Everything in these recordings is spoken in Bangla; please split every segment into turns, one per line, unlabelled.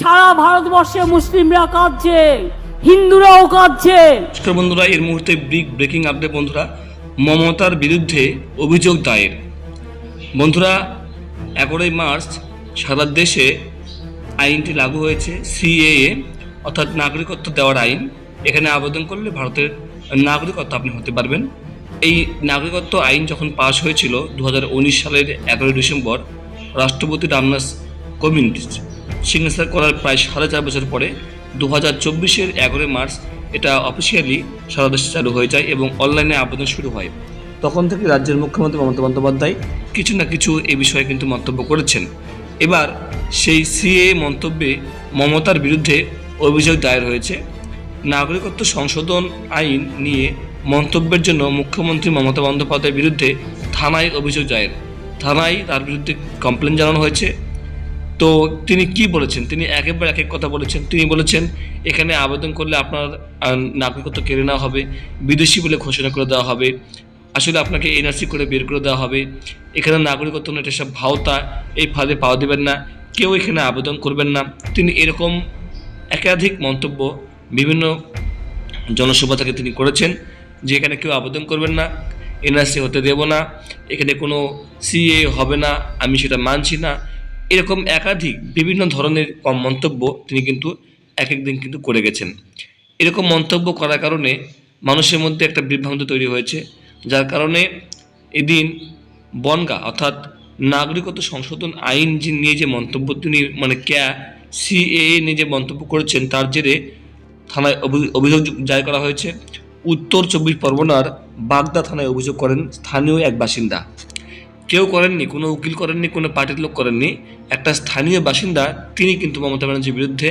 সারা ভারতবর্ষে মুসলিমরা কাঁদছে, হিন্দুরাও কাঁদছে।
বন্ধুরা এর মুহূর্তে বিগ ব্রেকিং আপডেট বন্ধুরা, মমতার বিরুদ্ধে অভিযোগ দায়ের। বন্ধুরা, এগারোই মার্চ সারা দেশে আইনটি লাগু হয়েছে, সিএএ, অর্থাৎ নাগরিকত্ব দেওয়ার আইন। এখানে আবেদন করলে ভারতের নাগরিকত্ব আপনি হতে পারবেন। এই নাগরিকত্ব আইন যখন পাশ হয়েছিল দু হাজার উনিশ সালের এগারোই ডিসেম্বর, রাষ্ট্রপতি রামনাথ কোবিন্দ সিগনেচার করার প্রায় সাড়ে চার বছর পরে দু হাজার চব্বিশের এগারোই মার্চ এটা অফিসিয়ালি সারা দেশে চালু হয়ে যায় এবং অনলাইনে আবেদন শুরু হয়। তখন থেকে রাজ্যের মুখ্যমন্ত্রী মমতা বন্দ্যোপাধ্যায় কিছু না কিছু এ বিষয়ে কিন্তু মন্তব্য করেছেন। এবার সেই সিএ মন্তব্যে মমতার বিরুদ্ধে অভিযোগ দায়ের হয়েছে। নাগরিকত্ব সংশোধন আইন নিয়ে মন্তব্যের জন্য মুখ্যমন্ত্রী মমতা বন্দ্যোপাধ্যায়ের বিরুদ্ধে থানায় অভিযোগ দায়ের। থানায় তার বিরুদ্ধে কমপ্লেন জানানো হয়েছে। তো তিনি কি বলেছেন? তিনি একেবারে এক এক কথা বলেছেন। তিনি বলেছেন, এখানে আবেদন করলে আপনার নাগরিকত্ব কেড়ে নেওয়া হবে, বিদেশি বলে ঘোষণা করে দেওয়া হবে, আসলে আপনাকে এনআরসি করে বের করে দেওয়া হবে। এখানে নাগরিকত্ব এটা সব ভাওতা, এই ফাঁদে পাওয়া দেবেন না, কেউ এখানে আবেদন করবেন না। তিনি এরকম একাধিক মন্তব্য বিভিন্ন জনসভা থেকে তিনি করেছেন, যে এখানে কেউ আবেদন করবেন না, এনআরসি হতে দেব না, এখানে কোনো সিএ হবে না, আমি সেটা মানছি না এরকম একাধিক বিভিন্ন ধরনের কম মন্তব্য তিনি কিন্তু এক এক দিন কিন্তু করে গেছেন। এরকম মন্তব্য করার কারণে মানুষের মধ্যে একটা বিভ্রান্তি তৈরি হয়েছে, যার কারণে এদিন বনগা অর্থাৎ নাগরিকত্ব সংশোধন আইন যে নিয়ে যে মন্তব্য তিনি মানে ক্যা সিএএ নিয়ে যে মন্তব্য করেছেন, তার জেরে থানায় অভি- অভিযোগ জারি করা হয়েছে। উত্তর চব্বিশ পরগনার বাগদা থানায় অভিযোগ করেন স্থানীয় এক বাসিন্দা। কেউ করেননি, কোনো উকিল করেননি, কোনো পার্টির লোক করেননি, একটা স্থানীয় বাসিন্দা তিনি কিন্তু মমতা ব্যানার্জির বিরুদ্ধে।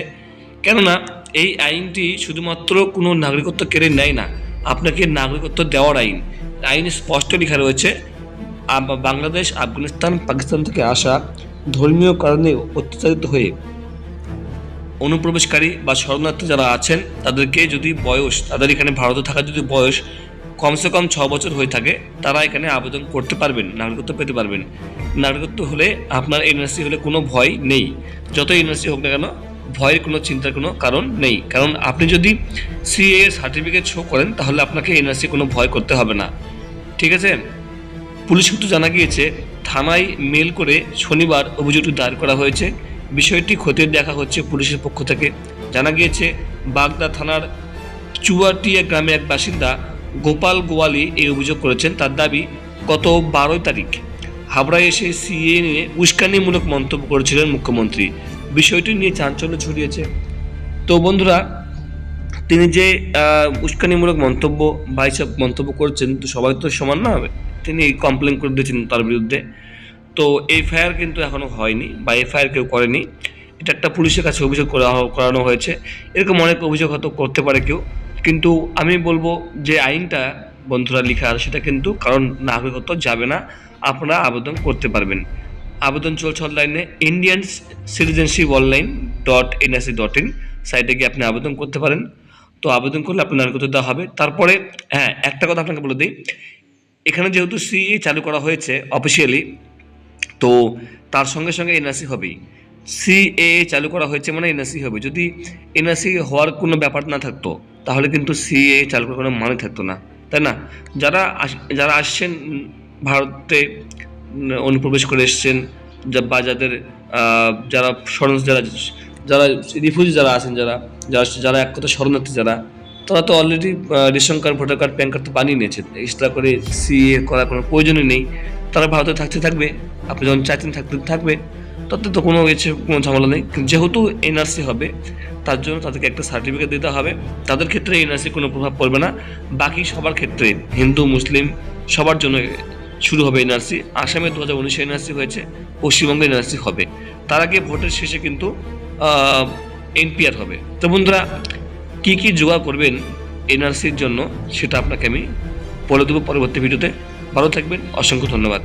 কেননা এই আইনটি শুধুমাত্র কোনো নাগরিকত্ব কেড়ে নেয় না, আপনাকে নাগরিকত্ব দেওয়ার আইন। আইনে স্পষ্ট লেখা রয়েছে বাংলাদেশ, আফগানিস্তান, পাকিস্তান থেকে আসা ধর্মীয় কারণে অত্যাচারিত হয়ে অনুপ্রবেশকারী বা শরণার্থী যারা আছেন, তাদেরকে যদি বয়স, তাদের এখানে ভারতে থাকার যদি বয়স কমসে কম ছ বছর হয়ে থাকে, তারা এখানে আবেদন করতে পারবেন, নাগরিকত্ব পেতে পারবেন। নাগরিকত্ব হলে আপনার এনআরসি হলে কোনো ভয় নেই। যত এনআরসি হোক না কেন, ভয়ের কোনো চিন্তার কোনো কারণ নেই। কারণ আপনি যদি সিএ সার্টিফিকেট শো করেন, তাহলে আপনাকে এনআরসি কোনো ভয় করতে হবে না। ঠিক আছে? পুলিশ সূত্র জানা গিয়েছে, থানায় মেল করে শনিবার অভিযোগটি দায়ের করা হয়েছে। বিষয়টি খতিয়ে দেখা হচ্ছে পুলিশের পক্ষ থেকে। জানা গিয়েছে, বাগদা থানার চুয়াটিয়া গ্রামে এক বাসিন্দা গোপাল গোয়ালি এই অভিযোগ করেছেন। তার দাবি, গত বারোই তারিখ হাবড়ায় এসে সিএ নিয়ে উস্কানিমূলক মন্তব্য করেছিলেন মুখ্যমন্ত্রী। বিষয়টি নিয়ে চাঞ্চল্য ছড়িয়েছে। তো বন্ধুরা, তিনি যে উস্কানিমূলক মন্তব্য বা এইসব মন্তব্য করছেন, তো সবাই তো সমান না হবে? তিনি কমপ্লেন করে দিয়েছেন তার বিরুদ্ধে। তো এফআইআর কিন্তু এখনও হয়নি বা এফআইআর কেউ করেনি। এটা একটা পুলিশের কাছে অভিযোগ করা করানো হয়েছে। এরকম অনেক অভিযোগ হয়তো করতে পারে কেউ। কিন্তু আমি বলব যে আইনটা বন্ধুরা লেখা সেটা কিন্তু কারণ নাগরিকত্ব যাবে না, আপনারা আবেদন করতে পারবেন। আবেদন চলছে অনলাইনে Indian citizenship online dot NSC dot in সাইটে গিয়ে আপনি আবেদন করতে পারেন। তো আবেদন করলে আপনার নাগরিকত্ব দেওয়া হবে। তারপরে হ্যাঁ একটা কথা আপনাকে বলে দিই। এখানে যেহেতু সিএ চালু করা হয়েছে অফিসিয়ালি তো তার সঙ্গে সঙ্গে এনআরসি হবেই। সিএ চালু করা হয়েছে মানে এনআরসি হবে। যদি এনআরসি হওয়ার কোনো ব্যাপার না থাকতো তাহলে কিন্তু সিএ চালু করার কোনো মানে থাকতো না। তাই না? যারা যারা আসছেন ভারতে অনুপ্রবেশ করে এসছেন বা যাদের যারা শরণ যারা যারা রিফিউজি যারা আছেন, যারা যারা যারা এক কথা শরণার্থী যারা, তারা তো already ration card, voter card, PAN card তো বানিয়ে নিয়েছে। এক্সট্রা করে সিএ করার কোনো প্রয়োজনই নেই। তারা ভারতে থাকতে থাকবে, আপনি যখন চাইছেন থাকতে থাকবে তাতে তো কোনো এসে কোনো ঝামেলা নেই। যেহেতু এনআরসি হবে, তার জন্য তাদেরকে একটা সার্টিফিকেট দিতে হবে। তাদের ক্ষেত্রে এনআরসি কোনো প্রভাব পড়বে না। বাকি সবার ক্ষেত্রে হিন্দু, মুসলিম, সবার জন্য শুরু হবে এনআরসি আসামে দু হাজার উনিশে এনআরসি হয়েছে, পশ্চিমবঙ্গে এনআরসি হবে। তার আগে ভোটের শেষে কিন্তু এনপিআর হবে। তো বন্ধুরা, কী কী জোগাড় করবেন এনআরসির জন্য, সেটা আপনাকে আমি বলে দেবো পরবর্তী ভিডিওতে। ভালো থাকবেন, অসংখ্য ধন্যবাদ।